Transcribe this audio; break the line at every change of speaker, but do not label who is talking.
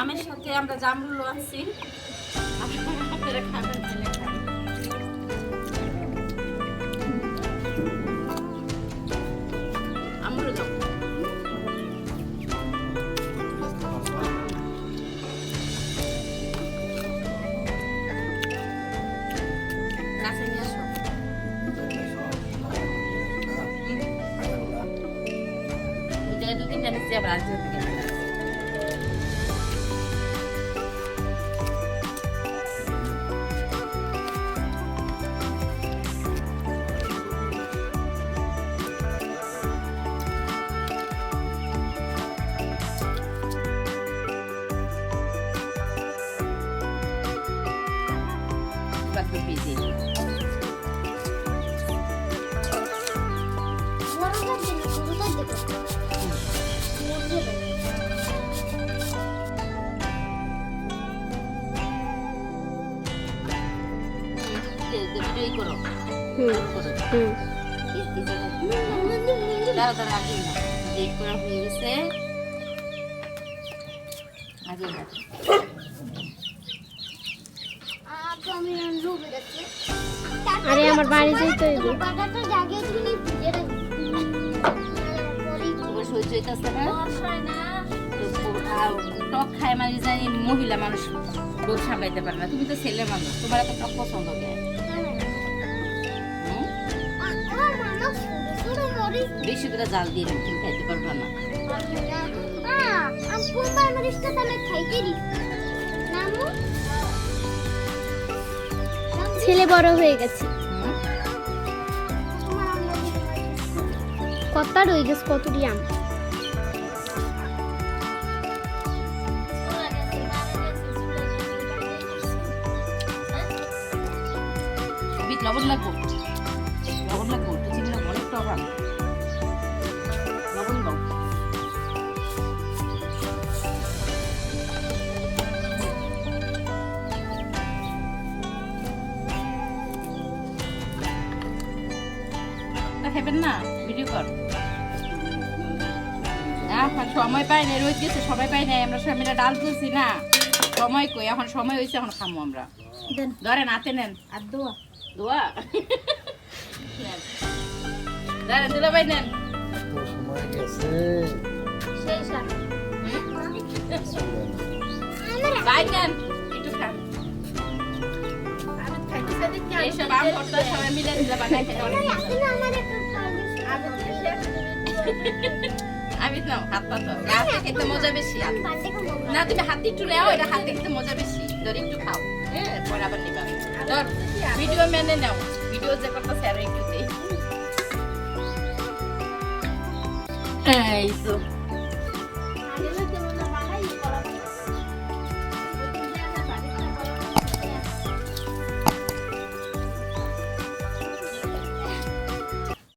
আমের সাথে আমরা জামরুল আনছি। আপনারা খাবেন খেলে খাবেন দাঁড়া দাঁড়া আগে না ডেট করা হয়ে গেছে আগে না
আরে আমার বাড়ি যেতে হইবে
টক খায় মানে জানি মহিলা মানুষ রোগ সামলাইতে পারে না। তুমি তো ছেলে মানুষ তোমার এত টক পছন্দ বেশি করে জাল দিয়ে তুমি খাইতে পারবে না।
আহ আমি কোনবার মরিচটা তাহলে খাইতে দিই নামু?
ছেলে বড় হয়ে গেছে। কতটা রয়ে গেছে কতটি আম?
লবণ লাগবো? লবণ লাগবো? তো চিনি অনেকটা অনেক খাবেন না? ভিডিও কর এখন সময় পাই না রোজ গেছে সময় পাই নাই। আমরা সবাই মিলে ডাল তুলছি না। সময় কই? এখন সময় হয়েছে এখন খামো আমরা।
দেন।
ধরেন হাতে নেন।
আর দোয়া।
দোয়া? নেন। ধরেন দুলা ভাই নেন।
তো সময় গেছে।
ভাই নেন। এইসব আম ভর্তা সবাই মিলে দিলে বানাই খেতে অনেক মজা।
আপনি আমার
আমি নাও হাত পাতো হাতে খেতে মজা বেশি। না। তুমি হাতে একটু নেও এটা হাতে খেতে মজা বেশি। ধর একটু খাও। হ্যাঁ পরে আবার নিবা। ধর ভিডিও মেনে নাও। ভিডিও যে করতে স্যার একটু দেই এই তো।